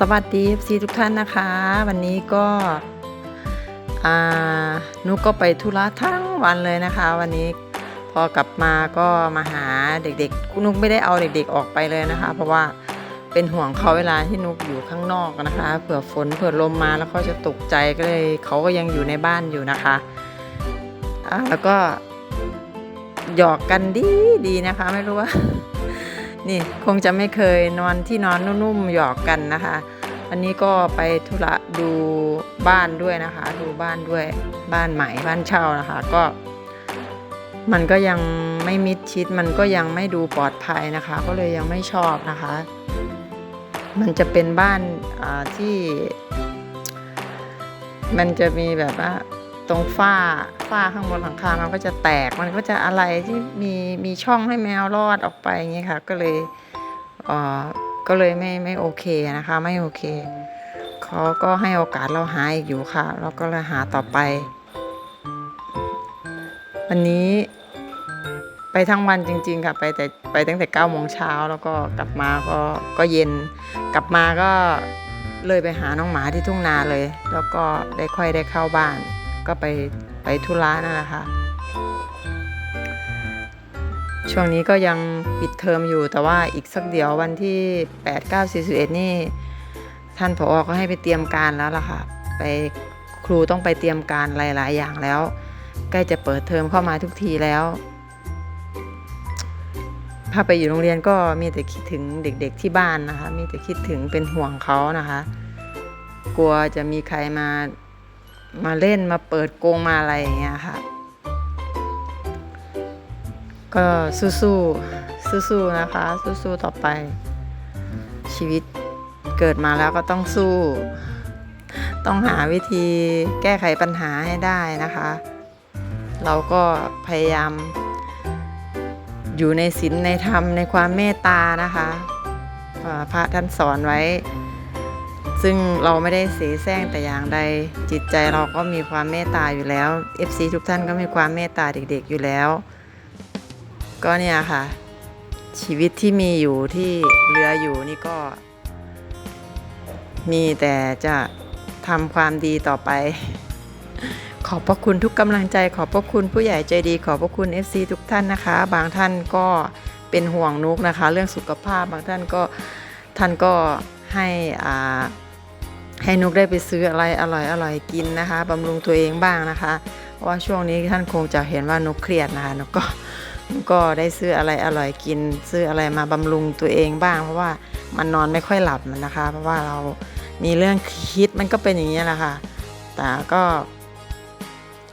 สวัสดีซีทุกท่านนะคะ วันนี้ก็นุกก็ไปธุระทั้งวันเลยนะคะ วันนี้พอกลับมาก็มาหาเด็กๆนุกไม่ได้เอาเด็กๆออกไปเลยนะคะ เพราะว่าเป็นห่วงเขาเวลาที่นุกอยู่ข้างนอกนะคะเผื่อฝนเผื่อลมมาแล้วเขาจะตกใจก็เลยเขาก็ยังอยู่ในบ้านอยู่นะคะแล้วก็หยอกกันดีดีนะคะ ไม่รู้ว่า นี่คงจะไม่เคยนอนที่นอนนุ่มๆหยอกกันนะคะวันนี้ก็ไปธุระดูบ้านด้วยนะคะ ดูบ้านด้วยบ้านใหม่บ้านเช่านะคะ ก็ มันก็ยังไม่มิดชิด มันก็ยังไม่ดูปลอดภัยนะคะ ก็เลยยังไม่ชอบนะคะ มันจะเป็นบ้านที่ มันจะมีแบบว่า ตรงฝ้าฝ้าข้างบนหลังคา มันก็จะแตก มันก็จะอะไรที่มีมีช่องให้แมวรอดออกไปอย่างเงี้ยค่ะ ก็เลยเออก็เลยไม่ไม่โอเคนะคะ ไม่โอเค เขาก็ให้โอกาสเราหาอีกอยู่ค่ะ เราก็เลยหาต่อไป วันนี้ไปทั้งวันจริง ๆค่ะ ไปแต่ไปตั้งแต่9ก้าโมงเช้าแล้วก็กลับมาก็ก็เย็น กลับมาก็เลยไปหาน้องหมาที่ทุ่งนาเลย แล้วก็ได้ค่อยได้เข้าบ้าน ก็ไปไปธุระนั่นแหละค่ะ ช่วงนี้ก็ยังปิดเทอมอยู่แต่ว่าอีกสักเดี๋ยววันที่ 8 9 4 1 นี่ ท่านผอก็ให้ไปเตรียมการแล้วล่ะค่ะ ไปครูต้องไปเตรียมการหลาย ๆ อย่างแล้ว ใกล้จะเปิดเทอมเข้ามาทุกทีแล้วถ้าไปอยู่โรงเรียนก็มีแต่คิดถึงเด็กๆที่บ้านนะคะ มีแต่คิดถึงเป็นห่วงเขานะคะ กลัวจะมีใครมา มาเล่นมาเปิดโกงมาอะไรอย่างเงี้ยค่ะ ก็สู้ๆสู้ๆนะคะ สู้ๆต่อไป ชีวิตเกิดมาแล้วก็ต้องสู้ ต้องหาวิธีแก้ไขปัญหาให้ได้นะคะ เราก็พยายาม อยู่ในศีลในธรรมในความเมตตานะคะพระท่านสอนไว้ ซึ่งเราไม่ได้เสแสร้งแต่อย่างใดจิตใจเราก็มีความเมตตาอยู่แล้ว FC ทุกท่านก็มีความเมตตาเด็กๆอยู่แล้ว ก็เนี่ยค่ะ ชีวิตที่มีอยู่ที่เหลืออยู่นี่ก็ มีแต่จะทำความดีต่อไป ขอบพระคุณทุกกำลังใจ ขอบพระคุณผู้ใหญ่ใจดี ขอบพระคุณ FC ทุกท่านนะคะ บางท่านก็เป็นห่วงนุกนะคะ เรื่องสุขภาพบางท่านก็ท่านก็ให้อ่า ให้นุกได้ไปซื้ออะไรอร่อยอร่อยกินนะคะบำรุงตัวเองบ้างนะคะว่าช่วงนี้ท่านคงจะเห็นว่านุกเครียดนะคะนุกก็นุกก็ได้ซื้ออะไรอร่อยกิน ซื้ออะไรมาบำรุงตัวเองบ้าง เพราะว่ามันนอนไม่ค่อยหลับนะคะ เพราะว่าเรามีเรื่องคิดมันก็เป็นอย่างนี้แหละค่ะ แต่ก็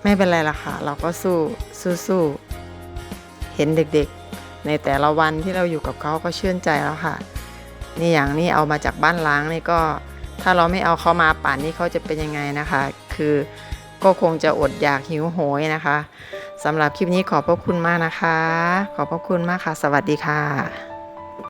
ไม่เป็นไรละค่ะ เราก็สู้สู้สู้เห็นเด็กๆ ในแต่ละวันที่เราอยู่กับเขาก็ชื่นใจแล้วค่ะ นี่อย่างนี้เอามาจากบ้านล้างนี่ก็ ถ้าเราไม่เอาเขามาป่านนี้เขาจะเป็นยังไงนะคะ คือก็คงจะอดอยากหิวโหยนะคะสำหรับคลิปนี้ขอบพระคุณมากนะคะ ขอบพระคุณมากค่ะ สวัสดีค่ะ